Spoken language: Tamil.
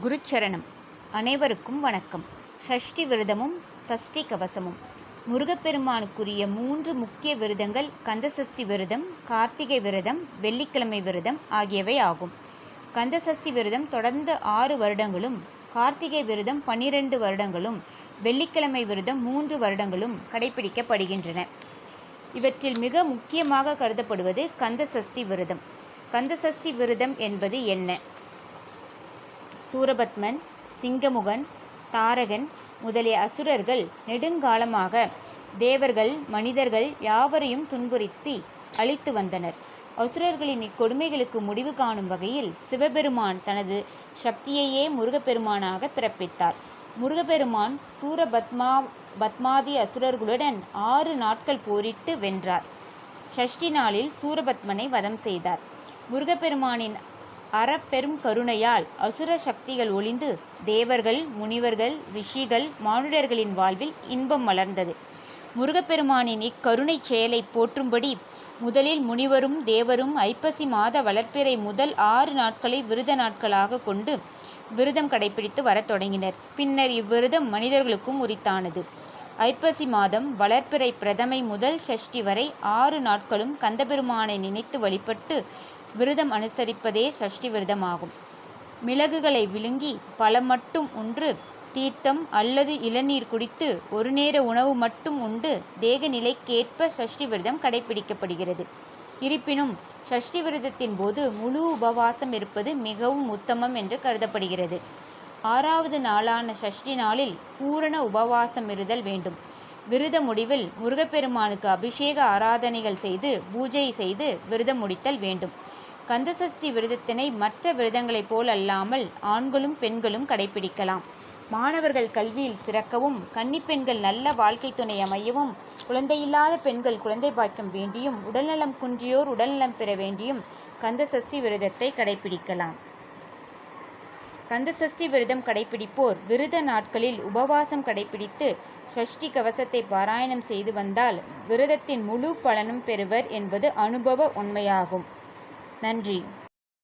குருச்சரணம். அனைவருக்கும் வணக்கம். ஷஷ்டி விரதமும் சஷ்டி கவசமும். முருகப்பெருமானுக்குரிய மூன்று முக்கிய விரதங்கள் கந்தசஷ்டி விரதம் கார்த்திகை விரதம் வெள்ளிக்கிழமை விரதம் ஆகியவை ஆகும். கந்தசஷ்டி விரதம் தொடர்ந்து ஆறு வருடங்களும் கார்த்திகை விரதம் பன்னிரண்டு வருடங்களும் வெள்ளிக்கிழமை விரதம் மூன்று வருடங்களும் கடைபிடிக்கப்படுகின்றன. இவற்றில் மிக முக்கியமாக கருதப்படுவது கந்தசஷ்டி விரதம். கந்தசஷ்டி விரதம் என்பது என்ன? சூரபத்மன் சிங்கமுகன் தாரகன் முதலிய அசுரர்கள் நெடுங்காலமாக தேவர்கள் மனிதர்கள் யாவரையும் துன்புறுத்தி அழித்து வந்தனர். அசுரர்களின் இக்கொடுமைகளுக்கு முடிவு காணும் வகையில் சிவபெருமான் தனது சக்தியையே முருகப்பெருமானாக பிறப்பித்தார். முருகப்பெருமான் சூரபத்மா பத்மாதி அசுரர்களுடன் ஆறு நாட்கள் போரிட்டு வென்றார். ஷஷ்டி நாளில் சூரபத்மனை வதம் செய்தார். முருகப்பெருமானின் அறப்பெரும் கருணையால் அசுர சக்திகள் ஒளிந்து தேவர்கள் முனிவர்கள் ரிஷிகள் மானுடர்களின் வாழ்வில் இன்பம் மலர்ந்தது. முருகப்பெருமானின் இக்கருணை செயலை போற்றும்படி முதலில் முனிவரும் தேவரும் ஐப்பசி மாத வளர்ப்பிறை முதல் ஆறு நாட்களை விருத நாட்களாக கொண்டு விரதம் கடைபிடித்து வரத் தொடங்கினர். பின்னர் இவ்விரதம் மனிதர்களுக்கும் உரித்தானது. ஐப்பசி மாதம் வளர்ப்பிறை பிரதமை முதல் ஷஷ்டி வரை ஆறு நாட்களும் கந்தபெருமானை நினைத்து வழிபட்டு விரதம் அனுசரிப்பதே சஷ்டி விரதமாகும். மிளகுகளை விழுங்கி பழம் மட்டும் உன்று தீர்த்தம் அல்லது இளநீர் குடித்து ஒரு நேர உணவு மட்டும் உண்டு தேக நிலைக்கேற்ப சஷ்டி விரதம் கடைபிடிக்கப்படுகிறது இருப்பினும் சஷ்டி விரதத்தின் போது முழு உபவாசம் இருப்பது மிகவும் உத்தமம் என்று கருதப்படுகிறது. ஆறாவது நாளான சஷ்டி நாளில் பூரண உபவாசம் இருதல் வேண்டும். விரத முடிவில் முருகப்பெருமானுக்கு அபிஷேக ஆராதனைகள் செய்து பூஜை செய்து விரதம் முடித்தல் வேண்டும். கந்தசஷ்டி விரதத்தினை மற்ற விரதங்களைப் போல் அல்லாமல் ஆண்களும் பெண்களும் கடைபிடிக்கலாம். மாணவர்கள் கல்வியில் சிறக்கவும் கன்னிப்பெண்கள் நல்ல வாழ்க்கை துணை அமையவும் குழந்தையில்லாத பெண்கள் குழந்தை பாக்கியம் வேண்டியும் உடல்நலம் குன்றியோர் உடல்நலம் பெற வேண்டியும் கந்தசஷ்டி விரதத்தை கடைபிடிக்கலாம். கந்தசஷ்டி விரதம் கடைபிடிப்போர் விரத நாட்களில் உபவாசம் கடைபிடித்து ஷஷ்டி கவசத்தை பாராயணம் செய்து வந்தால் விரதத்தின் முழு பலனும் பெறுவர் என்பது அனுபவ உண்மையாகும். நன்றி